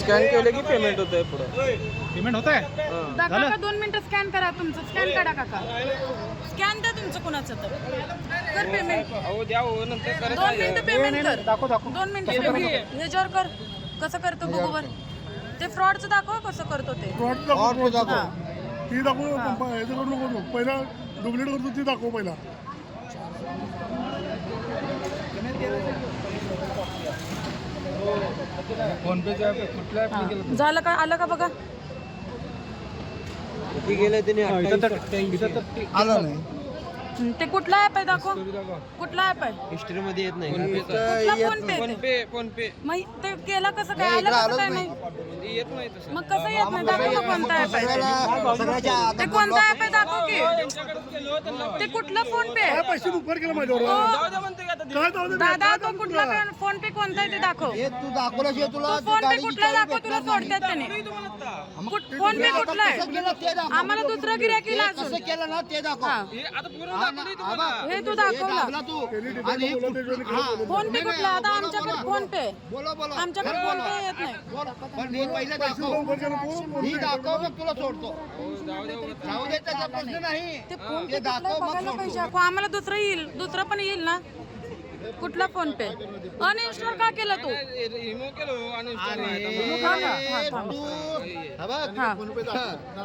Scan केलं की payment होत आहे पुढं. पेमेंट होत आहे दा काका दोन मिनिटं स्कॅन करा तुमचं. स्कॅन काढा काका. स्कॅन द्या तुमचं कुणाचं तर. कर पेमेंट अहो द्या हो नंतर दोन मिनिटं पेमेंट कर. दाखव दाखव. दोन मिनिटं पेमेंट ह्याच्यावर कर. कसं करतो बघू बर ते फ्रॉडचं दाखव कसं करतो ते. फ्रॉड दाखव. फ्रॉड हा. ती दाखव करू. पहिला डुप्लिकेट करतो ती दाखव पहिला. हा. झालं का? आलं का बघा? किती गेले तर आला नाही. ते कुठला ऍप आहे दाखव? कुठला ऍप आहे? हिस्ट्री मध्ये येत नाही. कुठला फोन पे फोन ते? पे फोन पे मग ते केलं कसं काय? आलं कसं काय नाही. येत नाही तसं. मग कसं येत नाही? दाखव ना कोणता ऍप आहे. ते. कोणता ऍप आहे दाखव की? केलो त्यांना ते कुठलं फोन पे पैसे उपकार केला माझ्यावर? दादा तो कुठला फोन पे कोणता आहे ते दाखव. तू दाखवल्याशिवाय तुला तो फोन पे कुठला दाखव तुला सोडतात त्याने. कुठ- फोन पे कुठला आहे? आम्हाला दुसरं गिऱ्हाईक कसं अजून केलं ना ते दाखव. हा तू दाखवला. फोन पे कुठला? आता आमच्याकडे फोन पे. बोला बोला. आमच्याकडे फोन पे येत नाही. पण पहिले दाखव. दाखव मग तुला सोडतो. जाऊ दे त्याचा प्रश्न नाही. ते फोन पे बघायला पाहिजे. आम्हाला दुसरं येईल. दुसरं पण येईल ना? कुठला फोन पे? अनइन्स्टॉल का केलं तू.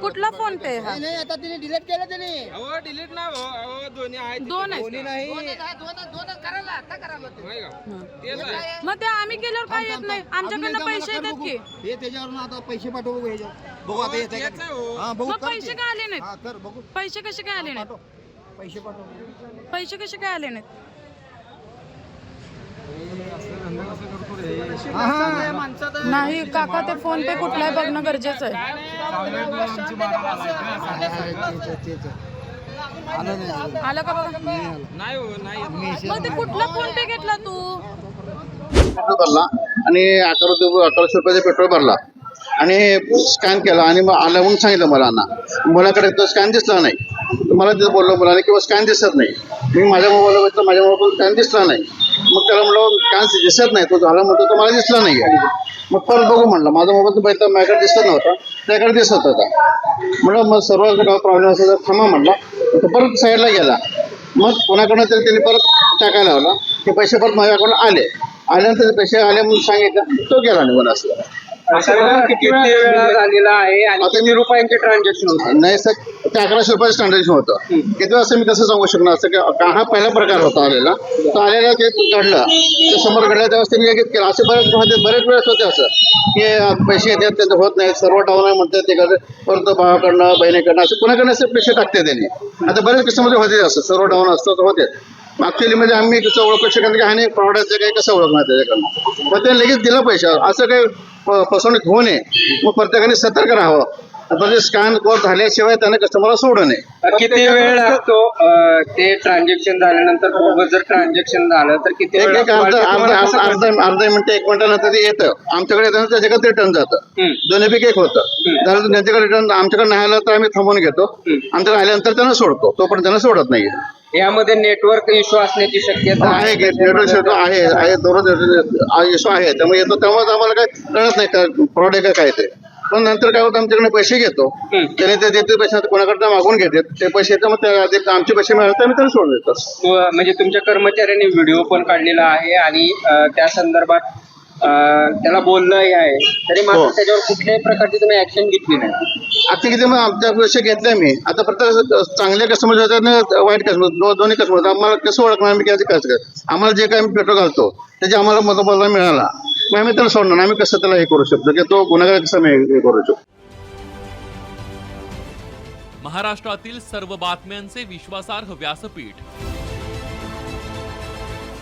कुठला फोन पे हा? नाही नाही आता तिने डिलीट केलं त्याने अहो डिलीट ना हो अहो दोन्ही आहेत. दोन आहे. मग ते आम्ही केल्यावर काय येत नाही? आमच्याकडनं पैसे येतात. की? हे त्याच्यावरून आता पैसे पाठव बघू ह्याच्यावर बघू आता येते आहे पैसे. काय आले नाहीत? हा पैसे कसे काय आले नाहीत? पैसे पाठव. पैसे कसे काय आले नाहीत? नाही काका ते फोन पे कुठलाय बघणं गरजेचं आहे. आलं का बघा? मग ते कुठला फोन पे घेतला तू? पेट्रोल भरला आणि अकरा अकराशे रुपयाचा पेट्रोल भरला. आणि स्कॅन केला आणि मग आलं म्हणून सांगितलं मुलांना मुलाकडे तो स्कॅन दिसला नाही. मला तिथं बोललो मुलाने किंवा स्कॅन दिसत नाही. मी माझ्या मोबाईलला बघितलं माझ्या मोबाईल स्कॅन दिसला नाही. मग त्याला म्हणलं स्कॅन दिसत नाही. तो झाला म्हणतो तो मला दिसला नाही मग परत बघू म्हणलं. माझा मोबाईल बघितला माझ्याकडे दिसत नव्हता. त्याकडे दिसत होता. म्हणलं मग सर्व प्रॉब्लेम असेल तर थांबा म्हणला. तो परत साईडला गेला. मग कोणाकडनं तरी त्यांनी परत टाकायला लावला. ते पैसे परत माझ्याकडून आले. आल्यानंतर पैसे आले म्हणून सांगितलं. तो गेला निघून असं किती वेळा झालेला आहे आणि किती रुपयांचे ट्रान्झॅक्शन होतं? नाही सर ते अकराशे रुपयाचं ट्रान्झॅक्शन होतं. किती वाजता मी कसं सांगू शकणार? असं की का हा पहिला प्रकार होता आलेला. तो आलेला ते घडलं. ते समोर घडलं त्यावेळेस त्यांनी लगेच केलं. असे बरेच होते बरेच वेळेस होते असं की पैसे येतात त्यांचं होत नाही. सर्व डाऊन आहे म्हणतात ते करतात परत भावाकडनं बहिणीकडनं असं कुणाकडनं असे पैसे टाकते त्यांनी. आता बरेच किस्ममध्ये होते असं. सर्व डाऊन असतं होते ऍक्च्युली म्हणजे आम्ही कसं ओळखू शकत नाही की ह्याने प्रॉडक्टचं काही कसं ओळखणार त्याच्याकडनं. मग ते लगेच दिलं पैसे. असं काही फसवणूक होऊ नये. मग प्रत्येकाने सतर्क राहावं. म्हणजे स्कॅन कोड झाल्याशिवाय त्याने कस्टमरला सोडू नये किती वेळ लागतो? ते ट्रान्झॅक्शन झाल्यानंतर जर ट्रान्झॅक्शन झालं तर किती अर्धा मिनिट एक मिनिटानंतर ते येतं. आमच्याकडे येतं त्याच्याकडे रिटर्न जातं. दोन्हीपैकी एक होतं. त्यानंतर त्यांच्याकडे रिटर्न आमच्याकडे नाही आलं तर आम्ही थांबवून घेतो. आमच्याकडे आल्यानंतर त्यांना सोडतो. तोपर्यंत त्यांना सोडत नाही यामध्ये नेटवर्क इश्यू असण्याची शक्यता आहे नेटवर्क शेवटी आहे आहे. दररोज इश्यू आहे. त्यामुळे येतो तेव्हाच आम्हाला काय कळत नाही. का फ्रॉड आहे काय ते. पण नंतर काय होतं आमच्याकडे पैसे घेतो. त्याने ते देते पैसे कोणाकडनं मागून घेते ते पैसे येतात मग त्या- ते आमचे पैसे मिळाले तर आम्ही त्यांना सोडून देतो. म्हणजे तुमच्या कर्मचाऱ्यांनी व्हिडिओ पण काढलेला आहे आणि त्या संदर्भात त्याला बोलणंही आहे. तरी मात्र हो. त्याच्यावर कुठल्याही प्रकारची तुम्ही ऍक्शन घेतली नाही. आता किती मग आमच्या पैसे घेतले मी. आता प्रत्येक चांगले कस्टमर ना वाईट कस्टमर दोन्ही कस्टमर आम्हाला कसं ओळखणार आम्ही कसं कसं कसं आम्हाला जे काही आम्ही पेट्रोल घालतो त्याचे आम्हाला मोबदला मिळाला. मग आम्ही त्याला सोडणार आम्ही कसं त्याला हे करू शकतो? की तो गुन्हेगार कसं आम्ही हे करू शकतो? महाराष्ट्रातील सर्व बातम्यांचे विश्वासार्ह व्यासपीठ